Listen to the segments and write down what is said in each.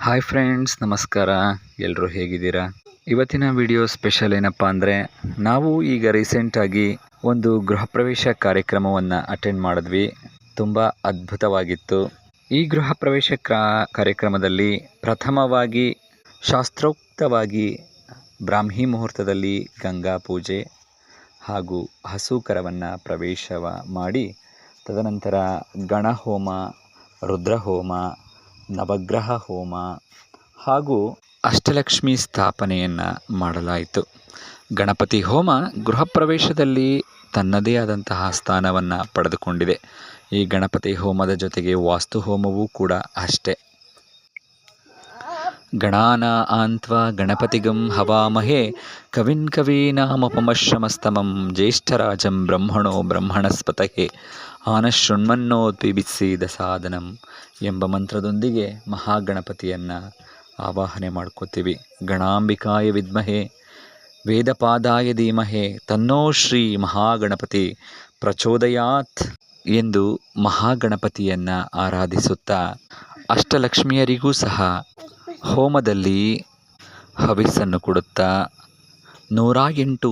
Hi friends, ನಮಸ್ಕಾರ. ಎಲ್ಲರೂ ಹೇಗಿದ್ದೀರಾ? ಇವತ್ತಿನ ವಿಡಿಯೋ ಸ್ಪೆಷಲ್ ಏನಪ್ಪ ಅಂದರೆ, ನಾವು ಈಗ ರೀಸೆಂಟಾಗಿ ಒಂದು ಗೃಹ ಪ್ರವೇಶ ಕಾರ್ಯಕ್ರಮವನ್ನು ಅಟೆಂಡ್ ಮಾಡಿದ್ವಿ. ತುಂಬ ಅದ್ಭುತವಾಗಿತ್ತು. ಈ ಗೃಹ ಪ್ರವೇಶ ಕ್ರಾ- ಕಾರ್ಯಕ್ರಮದಲ್ಲಿ ಪ್ರಥಮವಾಗಿ ಶಾಸ್ತ್ರೋಕ್ತವಾಗಿ ಬ್ರಾಹ್ಮಿ ಮುಹೂರ್ತದಲ್ಲಿ ಗಂಗಾ ಪೂಜೆ ಹಾಗೂ ಹಸುಕರವನ್ನು ಪ್ರವೇಶವ ಮಾಡಿ, ತದನಂತರ ಗಣಹೋಮ, ರುದ್ರಹೋಮ ನವಗ್ರಹ ಹೋಮ ಹಾಗೂ ಅಷ್ಟಲಕ್ಷ್ಮಿ ಸ್ಥಾಪನೆಯನ್ನು ಮಾಡಲಾಯಿತು. ಗಣಪತಿ ಹೋಮ ಗೃಹ ಪ್ರವೇಶದಲ್ಲಿ ತನ್ನದೇ ಆದಂತಹ ಸ್ಥಾನವನ್ನು ಪಡೆದುಕೊಂಡಿದೆ. ಈ ಗಣಪತಿ ಹೋಮದ ಜೊತೆಗೆ ವಾಸ್ತು ಹೋಮವೂ ಕೂಡ ಅಷ್ಟೇ. ಗಣಾನ ಆಂತ್ವ ಗಣಪತಿಗಂ ಹವಾಮಹೇ ಕವಿನ್ ಕವೀನಾಮಪಮಶ್ರಮಸ್ತಮಂ ಜ್ಯೇಷ್ಠರಾಜಂ ಬ್ರಹ್ಮಣೋ ಬ್ರಹ್ಮಣಸ್ಪತಹೆ ಆನಶೃಣ್ಮನ್ನೋದ್ವಿಬಿತ್ಸೀದ ಸಾಧನಂ ಎಂಬ ಮಂತ್ರದೊಂದಿಗೆ ಮಹಾಗಣಪತಿಯನ್ನು ಆವಾಹನೆ ಮಾಡ್ಕೋತೀವಿ. ಗಣಾಂಬಿಕಾಯ ವಿದ್ಮಹೆ, ವೇದಪಾದಾಯ ಧೀಮಹೆ, ತನ್ನೋ ಶ್ರೀ ಮಹಾಗಣಪತಿ ಪ್ರಚೋದಯಾತ್ ಎಂದು ಮಹಾಗಣಪತಿಯನ್ನು ಆರಾಧಿಸುತ್ತಾ ಅಷ್ಟಲಕ್ಷ್ಮಿಯರಿಗೂ ಸಹ ಹೋಮದಲ್ಲಿ ಹವಿಸ್ಸನ್ನು ಕೊಡುತ್ತಾ ನೂರ ಎಂಟು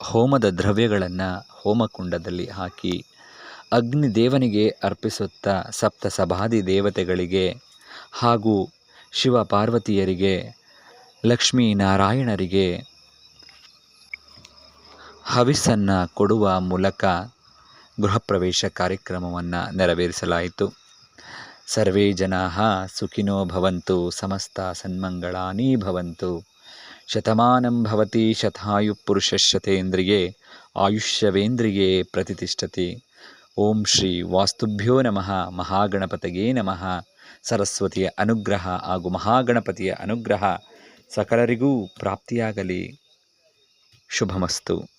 ಹೋಮದ ದ್ರವ್ಯಗಳನ್ನು ಹೋಮಕುಂಡದಲ್ಲಿ ಹಾಕಿ ಅಗ್ನಿ ದೇವನಿಗೆ ಅರ್ಪಿಸುತ್ತಾ ಸಪ್ತ ಸಭಾದಿ ದೇವತೆಗಳಿಗೆ ಹಾಗೂ ಶಿವ ಪಾರ್ವತಿಯರಿಗೆ ಲಕ್ಷ್ಮೀನಾರಾಯಣರಿಗೆ ಹವಿಸ್ಸನ್ನು ಕೊಡುವ ಮೂಲಕ ಗೃಹ ಪ್ರವೇಶ ಕಾರ್ಯಕ್ರಮವನ್ನು ನೆರವೇರಿಸಲಾಯಿತು. ಸರ್ವೇ ಜನಾ ಸುಖಿನೋ ಭವಂತು, ಸಮಸ್ತ ಸನ್ಮಂಗಳಾನಿ ಭವಂತು. ಶತಮಾನಂ ಭವತಿ ಶತಾಯು ಪುರುಷಶತೇಂದ್ರಿಯೇ ಆಯುಷ್ಯವೇಂದ್ರಿಯೇ ಪ್ರತಿಷ್ಠತಿ. ಓಂ ಶ್ರೀ ವಾಸ್ತುಭ್ಯೋ ನಮಃ ಮಹಾಗಣಪತಿಗೇ ನಮಃ. ಸರಸ್ವತಿಯ ಅನುಗ್ರಹ ಹಾಗೂ ಮಹಾಗಣಪತಿಯ ಅನುಗ್ರಹ ಸಕಲರಿಗೂ ಪ್ರಾಪ್ತಿಯಾಗಲಿ. ಶುಭಮಸ್ತು.